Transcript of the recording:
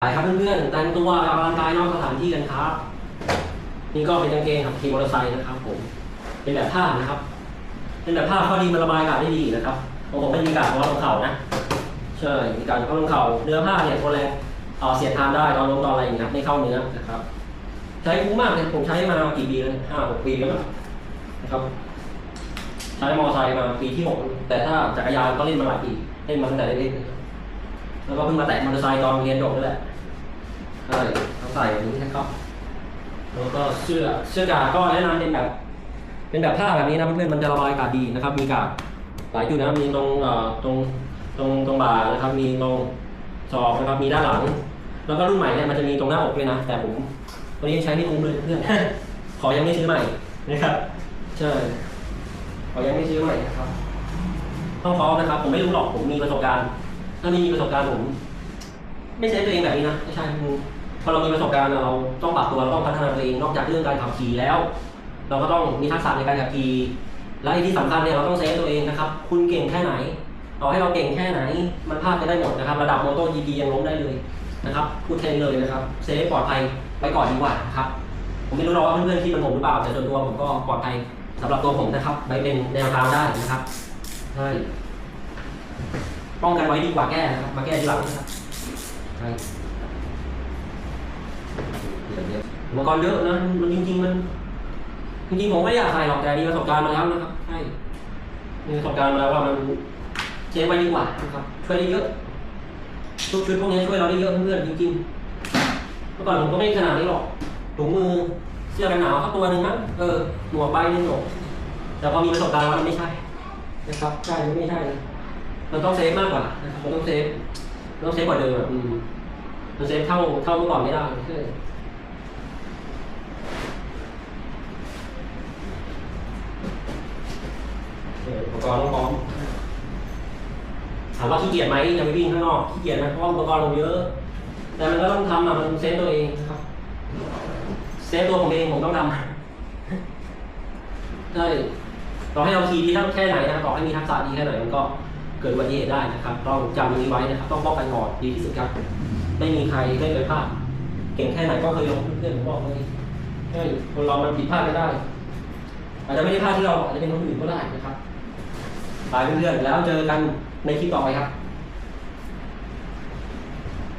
ไปครับเพื่อนๆแต่งตัวออกกำลังกายนอกสถานที่กันครับ นี่ก็เป็นกางเกงขับขี่มอเตอร์ไซค์นะครับผม เป็นแบบผ้านะครับ เป็นแบบผ้าข้อดีมันระบายอากาศได้ดีนะครับของผมเป็นมีการเพราะว่าลงเข่านะ ใช่มีการเพราะลงเข่าเนื้อผ้าเนี่ยทนแรงเอ่อเสียดทานได้ตอนลงตอนอะไรอย่างเงี้ยครับไม่เข้าเนื้อนะครับ ใช้คุ้มมากเลยผมใช้มากี่ปีแล้วห้าหกปีแล้วนะครับ ใช้มอเตอร์ไซค์มาปีที่หกแต่ถ้าจักรยานก็เล่นมาหลายปีเล่นมาตั้งแต่เล็กๆแล้วก็เพิ่งมาแตะมอเตอร์ไซค์ตอนเรียนจบนี่แหละ ใช่เขาใส่แบบนี้นะครับ แล้วก็เสื้อเสื้อกาดก็แนะนำเป็นแบบ เป็นแบบผ้าแบบนี้นะเพื่อนๆมันจะระบายอากาศดีนะครับ มีกาดหลายจุดนะครับมีตรงเอ่อตรงตรงตรงบ่านะครับ มีตรงศอกนะครับ มีด้านหลัง แล้วก็รุ่นใหม่เนี่ยมันจะมีตรงหน้าอกด้วยนะ แต่ผมตัวนี้ใช้ไม่คุ้มเลยเพื่อนขอยังไม่ซื้อใหม่นะครับใช่ขอยังไม่ซื้อใหม่นะครับต้องฟ้องนะครับ ผมไม่รู้หรอกผมมีประสบการณ์ถ้ามีประสบการณ์ผม ไม่ใช่ตัวเองแบบนี้นะไม่ใช่พ อเรามีประสบการณ์เราต้องปรับตัวเราต้องพัฒนาตัวเองนอกจากเรื่องการขับขี่แล้ว เราก็ต้องมีทักษะในการขับขี่และที่สำคัญเนี่ยเราต้องเซฟตัวเองนะครับ คุณเก่งแค่ไหนต่อให้เราเก่งแค่ไหน มันพลาดไปได้หมดนะครับ ระดับโมโต GP ยังล้มได้เลยนะครับพูดแทนเลยนะครับเซฟปลอดภัยไปก่อนดีกว่านะครับผมไม่รู้หรอกว่าเพื่อนๆคิดเหมือนผมหรือเปล่าแต่ส่วนตัวผมก็ปลอดภัยสำหรับตัวผมนะครับไปเป็นแนวทางได้นะครับใช่ป้องกันไว้ดีกว่าแก้นะครับมาแก้ทีหลังนะครับใช่ อุปกรณ์เยอะนะมันจริงๆมันจริงๆผมไม่อยากใส่หรอกแต่มีประสบการณ์มาแล้วนะครับใช่มีประสบการณ์มาแล้วว่ามันเจ๊ไว้ดีกว่านะครับช่วยได้เยอะทุกชุดพวกนี้ช่วยเราได้เยอะเพื่อนๆจริงๆเมื่อก่อนผมก็ไม่ขนาดนี้หรอกถุงมือเสื้อกันหนาวสักตัวหนึ่งมั้งเออหมวกใบหนึ่งหรอกแต่พอมีประสบการณ์แล้วมันไม่ใช่นะครับใช่มันไม่ใช่เลยมันต้องเซฟมากกว่านะครับมันต้องเซฟต้องเซฟกว่าเดิมอะอืมมันเซฟเท่าเท่าเมื่อก่อนไม่ได้ รณ์พร้อมถามว่าขี้เกียจไหมจะไปวิ่งข้างนอกขี้เกียจไหมเพราะอุปกรณ์เราเยอะ แต่มันก็ต้องทำอะมันเซฟตัวเองครับเซฟตัวผมเองผมต้องทำใช่ต่อให้เราขี่ดีแค่ไหนนะต่อให้มีทักษะดีแค่ไหนมันก็เกิดอุบัติเหตุได้นะครับ ต้องจำตรงนี้ไว้นะครับ ต้องป้องกันก่อนดีที่สุดครับไม่มีใครไม่เคยพลาดเก่งแค่ไหนก็เคยลงเพื่อนๆผมบอกเลยใช่คนเรามันผิดพลาดไม่ได้ อาจจะไม่ได้พลาดที่เราอาจจะเป็นคนอื่นก็ได้นะครับ ไปเพื่อนๆแล้วเจอกันในคลิปต่อไปครับ